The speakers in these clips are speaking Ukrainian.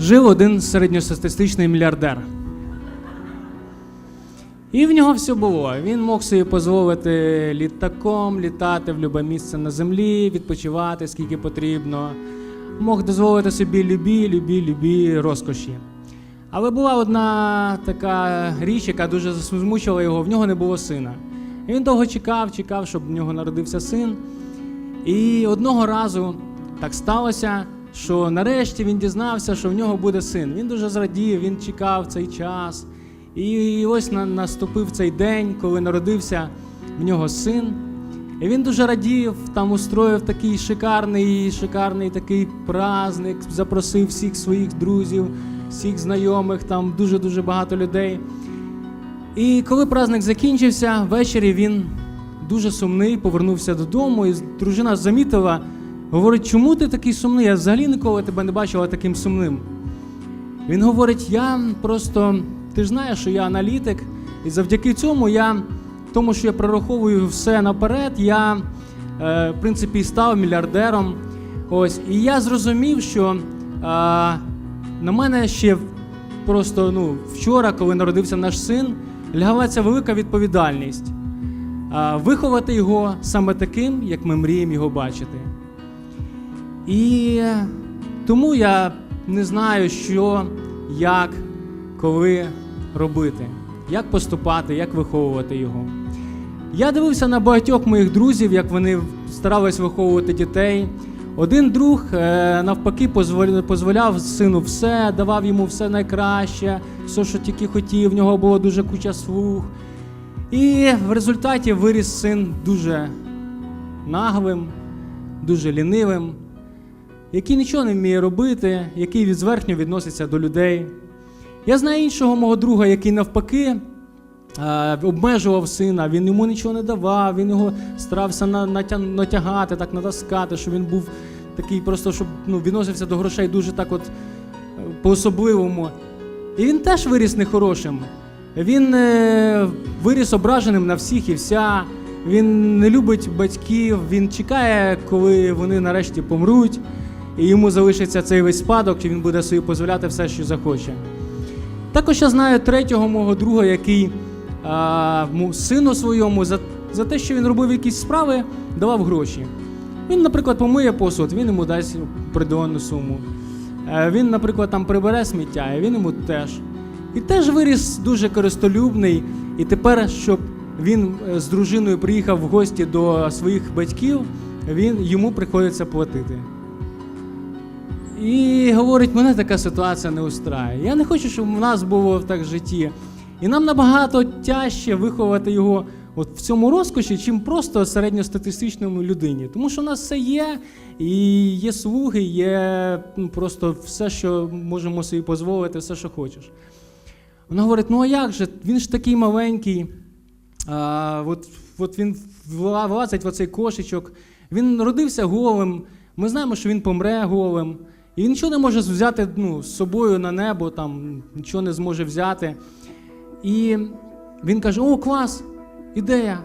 Жив один середньостатистичний мільярдер. І в нього все було. Він мог собі дозволити літаком літати в будь-яке місце на землі, відпочивати скільки потрібно. Мог дозволити собі любі, любі, любі розкоші. Але була одна така річ, яка дуже засмучила його, в нього не було сина. І він довго чекав, чекав, щоб в нього народився син. І одного разу так сталося, що нарешті він дізнався, що в нього буде син. Він дуже зрадів, він чекав цей час. І ось наступив цей день, коли народився в нього син. І він дуже радів, там устроїв такий шикарний, шикарний такий праздник, запросив всіх своїх друзів, всіх знайомих, там дуже-дуже багато людей. І коли праздник закінчився, ввечері він дуже сумний, повернувся додому, і дружина замітила, говорить, чому ти такий сумний? Я взагалі ніколи тебе не бачила таким сумним. Він говорить: я просто, ти ж знаєш, що я аналітик, і завдяки цьому я, тому що я прораховую все наперед, я, е, в принципі, став мільярдером. Ось, і я зрозумів, що е, на мене ще просто ну, вчора, коли народився наш син, лягала ця велика відповідальність. Е, виховати його саме таким, як ми мріємо його бачити. І тому я не знаю, що, як, коли робити, як поступати, як виховувати його. Я дивився на багатьох моїх друзів, як вони старались виховувати дітей. Один друг е, навпаки дозволяв сину все, давав йому все найкраще, все, що тільки хотів. В нього було дуже куча слуг. І в результаті виріс син дуже наглим, дуже лінивим, який нічого не вміє робити, який від зверхньо відноситься до людей. Я знаю іншого мого друга, який навпаки е, обмежував сина, він йому нічого не давав, він його старався натягати, так натаскати, щоб він був такий, просто щоб ну, відносився до грошей дуже так от е, по-особливому. І він теж виріс нехорошим. Він е, виріс ображеним на всіх і вся. Він не любить батьків, він чекає, коли вони нарешті помруть, і йому залишиться цей весь спадок, чи він буде собі дозволяти все, що захоче. Також я знаю третього мого друга, який а, сину своєму за, за те, що він робив якісь справи, давав гроші. Він, наприклад, помиє посуд, він йому дасть определенну суму. Е, Він, наприклад, там прибере сміття, і він йому теж. І теж виріс дуже користолюбний. І тепер, щоб він е, з дружиною приїхав в гості до своїх батьків, він, йому приходиться платити. І говорить, мене така ситуація не устраює. Я не хочу, щоб в нас було так в житті. І нам набагато тяжче виховати його от в цьому розкоші, чим просто середньостатистичному людині. Тому що у нас все є, і є слуги, є ну, просто все, що можемо собі дозволити, все, що хочеш. Вона говорить: ну а як же? Він ж такий маленький. А, от, от він вла- влазить в цей кошечок. Він родився голим. Ми знаємо, що він помре голим. І нічого не може взяти ну, з собою на небо, там, нічого не зможе взяти. І він каже: О, клас, ідея.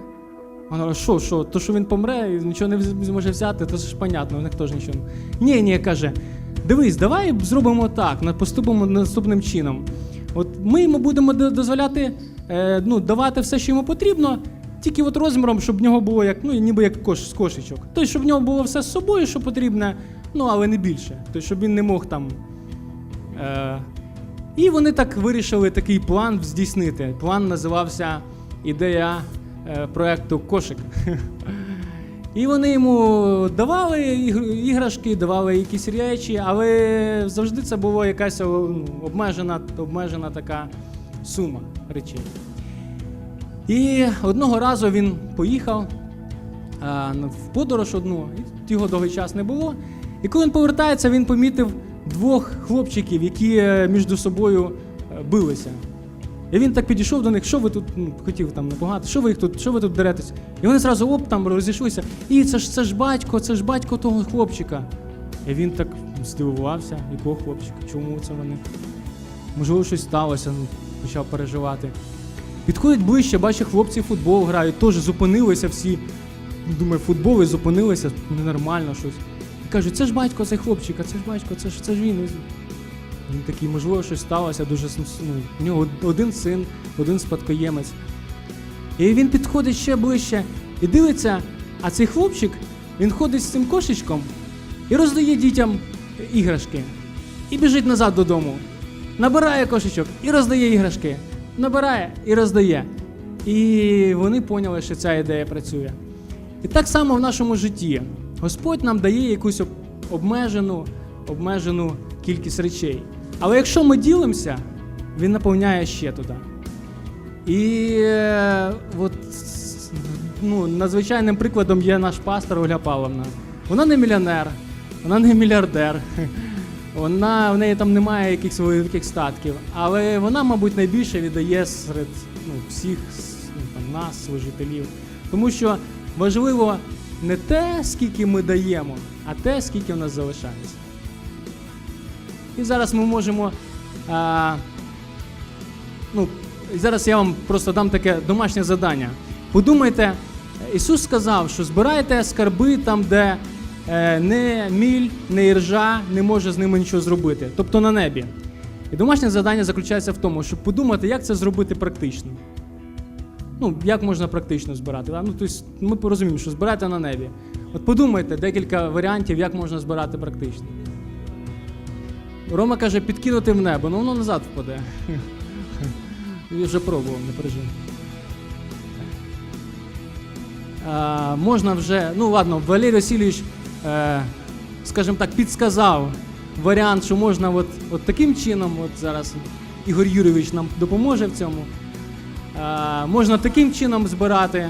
Вона каже, що, що, то, що він помре і нічого не зможе взяти, то ж понятно, у них теж нічого. Ні, ні, каже, дивись, давай зробимо так, поступимо наступним чином. От ми йому будемо дозволяти е, ну, давати все, що йому потрібно, тільки от розміром, щоб в нього було як, ну, ніби як кош, з кошечок. Тобто, щоб в нього було все з собою, що потрібне, ну, але не більше. Тобто, щоб він не мог там. Е, і вони так вирішили такий план здійснити. План називався Ідея е, проекту Кошик. І вони йому давали іграшки, давали якісь речі, але завжди це була якась ну, обмежена, обмежена така сума речей. І одного разу він поїхав а, в подорож одну, його довгий час не було. І коли він повертається, він помітив двох хлопчиків, які е, між собою е, билися. І він так підійшов до них, що ви тут ну, хотів там напугати, що ви їх тут, що ви тут деретесь? І вони зразу оп там розійшлися. І це ж це ж батько, це ж батько того хлопчика. І він так здивувався, якого хлопчика, чому це вони? Можливо, щось сталося, ну, почав переживати. Підходить ближче, бачить, хлопці футбол грають, теж зупинилися всі. Думаю, футбол і зупинилися, ненормально щось. І кажуть, це ж батько цей хлопчика, це ж батько, це ж це ж він. Він такий, можливо, щось сталося дуже ну, у нього один син, один спадкоємець. І він підходить ще ближче і дивиться, а цей хлопчик він ходить з цим кошечком і роздає дітям іграшки. І біжить назад додому. Набирає кошечок і роздає іграшки. Набирає і роздає. І вони поняли, що ця ідея працює. І так само в нашому житті. Господь нам дає якусь обмежену, обмежену кількість речей. Але якщо ми ділимося, він наповняє ще туди. І е, от, ну, надзвичайним прикладом є наш пастор Ольга Павловна. Вона не мільйонер, вона не мільярдер. Вона, в неї там немає якихось великих статків, але вона, мабуть, найбільше віддає серед ну, всіх ну, там, нас, служителів. Тому що важливо не те, скільки ми даємо, а те, скільки в нас залишається. І зараз ми можемо. А, ну, зараз я вам просто дам таке домашнє завдання. Подумайте, Ісус сказав, що збирайте скарби там, де е, не міль, не іржа не може з ними нічого зробити, тобто на небі. І домашнє завдання заключається в тому, щоб подумати, як це зробити практично. Ну, як можна практично збирати? да? Ну, тобто, ми порозуміємо, що збирати на небі. От подумайте декілька варіантів, як можна збирати практично. Рома каже, підкинути в небо, ну воно назад впаде. Я вже пробував, не переживай. А, можна вже, ну ладно, Валерій Васильович, е, скажімо так, підсказав варіант, що можна от, от таким чином, от зараз Ігор Юрійович нам допоможе в цьому. А, можна таким чином збирати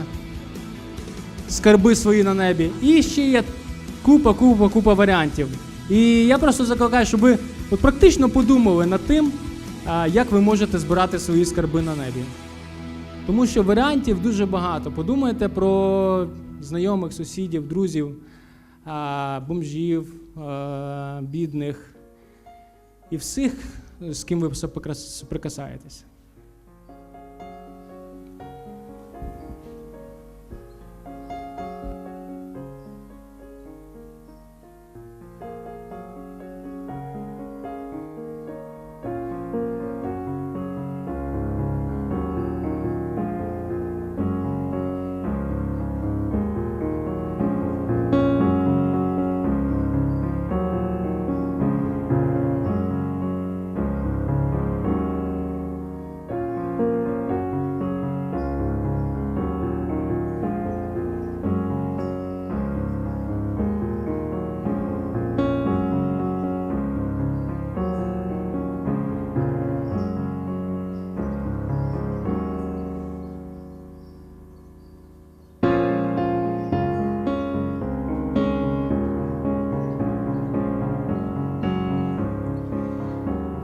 скарби свої на небі. І ще є купа, купа, купа варіантів. І я просто закликаю, щоб ви от практично подумали над тим, як ви можете збирати свої скарби на небі. Тому що варіантів дуже багато. Подумайте про знайомих, сусідів, друзів, бомжів, бідних і всіх, з ким ви соприкасаєтесь.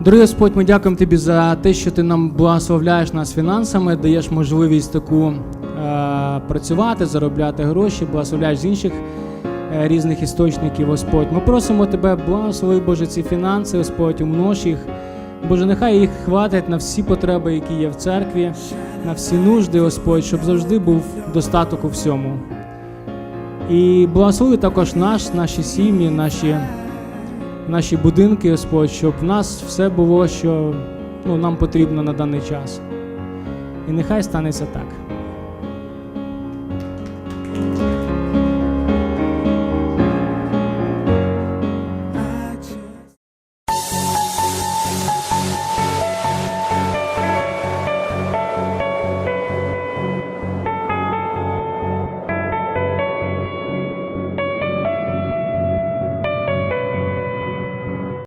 Дорогий Господь, ми дякуємо Тобі за те, що ти нам благословляєш нас фінансами, даєш можливість таку е, працювати, заробляти гроші, благословляєш з інших е, різних істочників, Господь. Ми просимо Тебе, благослови, Боже, ці фінанси, Господь, умнож їх. Боже, нехай їх хватить на всі потреби, які є в церкві, на всі нужди, Господь, щоб завжди був достаток у всьому. І благослови також наш, наші сім'ї, наші наші будинки, Господь, щоб в нас все було, що ну, нам потрібно на даний час. І нехай станеться так.